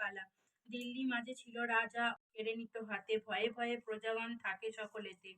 পালা দিল্লি মাঝে ছিল রাজা কেড়ে নিত হাতে। ভয়ে ভয়ে প্রজাগণ থাকে সকলেতে।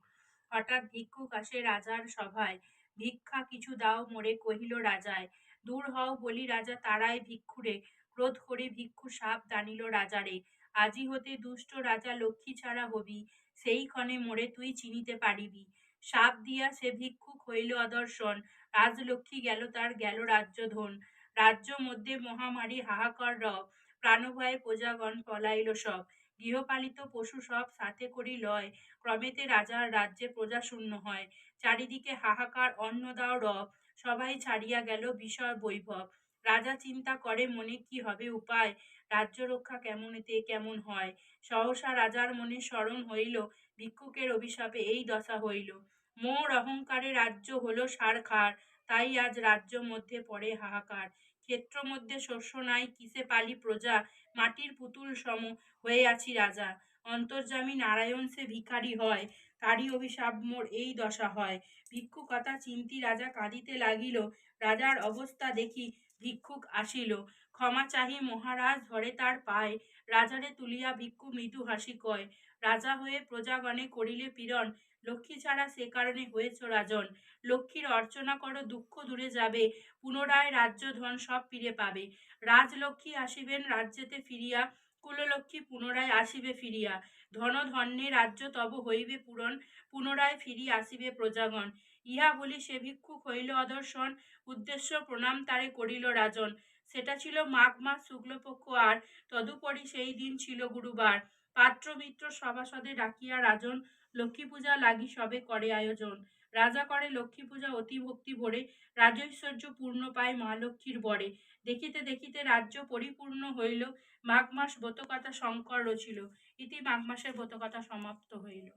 হঠাৎ ভিক্ষুক আসে রাজার সভায়। ভিক্ষা কিছু দাও মোরে কহিল রাজায়, দূর হও বলি রাজা তারাই ভিক্ষুরে। ক্রোধ করে ভিক্ষু সাপ দানিল রাজারে। আজি হতে দুষ্ট রাজা লক্ষ্মী ছাড়া হবি। সেই ক্ষণে মোরে তুই চিনিতে পারিবি। সাপ দিয়া সে ভিক্ষুক হইল অদর্শন। রাজলক্ষ্মী গেল তার গেল রাজ্য ধন রাজ্য মধ্যে মহামারী হাহাকার রব। প্রাণভয়ে প্রজাগণ পলাইল সব। গৃহপালিত পশু সব সাথে করি লয়। ক্রমেতে রাজার রাজ্যে প্রজা শূন্য হয়। চারিদিকে হাহাকার অন্ন দাও রব সবাই ছাড়িয়া গেল বিষয় বৈভব। রাজা চিন্তা করে, মনে কি হবে উপায়? রাজ্য রক্ষা কেমনেতে কেমন হয়? সহসা রাজার মনে স্মরণ হইল, ভিক্ষুকের অভিশাপে এই দশা হইল। মোর অহংকারে রাজ্য হলো সারখার। তাই আজ রাজ্য মধ্যে পড়ে হাহাকার। ক্ষেত্র মধ্যে শস্য নাই, কিসে পালি প্রজা? মাটির পুতুল সম হয়ে আছি রাজা। অন্তর্যামী নারায়ণ সে ভিখারি হয়, তারই অভিশাপ মোর এই দশা হয়। ভিক্ষু কথা চিন্তি রাজা কাঁদিতে লাগিল, রাজার অবস্থা দেখি ভিক্ষুক আসিল। ক্ষমা চাহি মহারাজ ধরে তার পায়। রাজারে তুলিয়া ভিক্ষু মৃদু হাসি কয়, রাজা হয়ে প্রজাগণে করিলে পীড়ন। লক্ষ্মী ছাড়া সে কারণে হয়েছ রাজন। লক্ষ্মীর অর্চনা করো, দুঃখ দূরে যাবে। পুনরায় রাজ্য ধন সব ফিরে পাবে। রাজলক্ষ্মী আসিবেন, রাজ্যেতে ফিরিয়া কুললক্ষ্মী পুনরায় আসিবে ফিরিয়া। ধন ধন্যে রাজ্য তব হইবে পূরণ, পুনরায় ফিরি আসিবে প্রজাগণ। ইহা বলি সে ভিক্ষুক হইল অদর্শন উদ্দেশ্য প্রণাম তারে করিল রাজন। সেটা ছিল মাঘ মাস শুক্লপক্ষ আর, তদুপরি সেই দিন ছিল গুরুবার। পাত্র মিত্র সভাসদে ডাকিয়া রাজন লক্ষ্মী পূজা লাগি সবে করে আয়োজন। রাজা করে লক্ষ্মী পূজা অতি ভক্তি ভরে, রাজৈশ্বর্য পূর্ণ পায় মা লক্ষ্মীর বরে। দেখিতে দেখিতে রাজ্য পরিপূর্ণ হইল, মাঘ মাস ব্রতকথা শঙ্কর রচিল। ইতি মাঘ মাসের ব্রতকথা সমাপ্ত হইল।